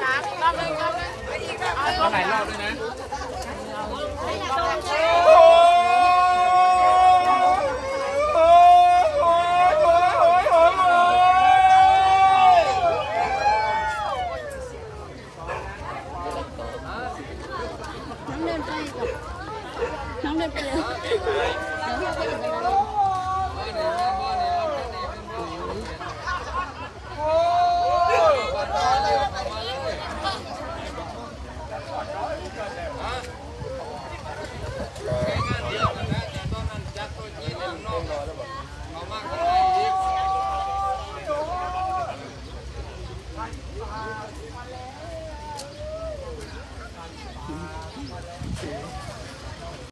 สามรอบเลยบเอีกรอบอาหรอบด้วยนะ น้องเด็กเดียว 같아요.